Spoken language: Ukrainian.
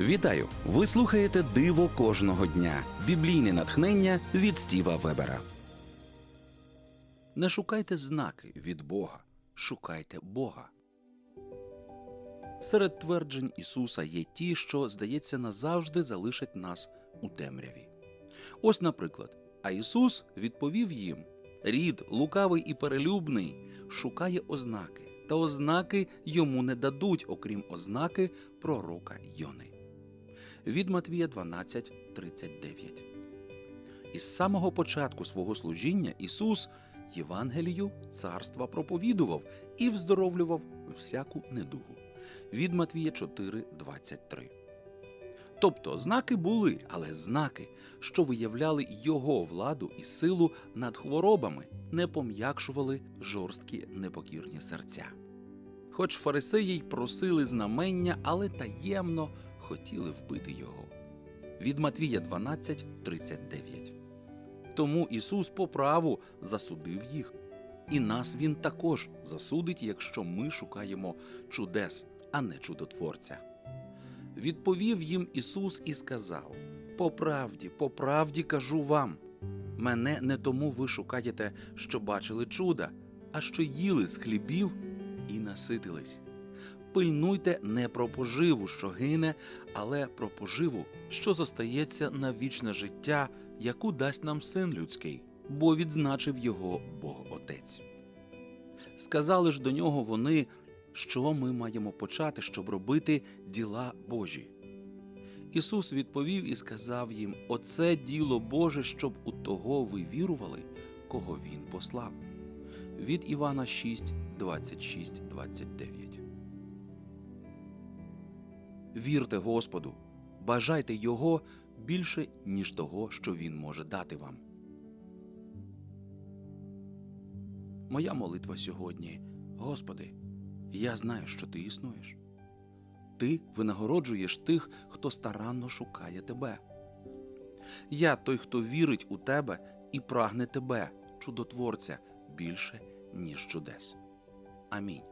Вітаю! Ви слухаєте Диво кожного дня. Біблійне натхнення від Стіва Вебера. Не шукайте знаки від Бога. Шукайте Бога. Серед тверджень Ісуса є ті, що, здається, назавжди залишать нас у темряві. Ось, наприклад, а Ісус відповів їм: Рід, лукавий і перелюбний, шукає ознаки, та ознаки йому не дадуть, окрім ознаки пророка Йони. Від Матвія 12, 39. Із самого початку свого служіння Ісус Євангелію царства проповідував і вздоровлював всяку недугу. Від Матвія 4, 23. Тобто знаки були, але знаки, що виявляли його владу і силу над хворобами, не пом'якшували жорсткі непокірні серця. Хоч фарисеї й просили знамення, але таємно хотіли вбити його. Від Матвія 12, 39. Тому Ісус по праву засудив їх. І нас Він також засудить, якщо ми шукаємо чудес, а не чудотворця. Відповів їм Ісус і сказав: По правді, по правді кажу вам. Мене не тому ви шукаєте, що бачили чуда, а що їли з хлібів і наситились. Пильнуйте не про поживу, що гине, але про поживу, що зостається на вічне життя, яку дасть нам син людський, бо відзначив його Бог Отець. Сказали ж до нього вони, що ми маємо почати, щоб робити діла Божі. Ісус відповів і сказав їм: Оце діло Боже, щоб у того ви вірували, кого Він послав. Від Івана 6, 26, 29. Вірте Господу, бажайте Його більше, ніж того, що Він може дати вам. Моя молитва сьогодні, Господи, я знаю, що Ти існуєш. Ти винагороджуєш тих, хто старанно шукає Тебе. Я той, хто вірить у Тебе і прагне Тебе, чудотворця, більше, ніж чудес. Амінь.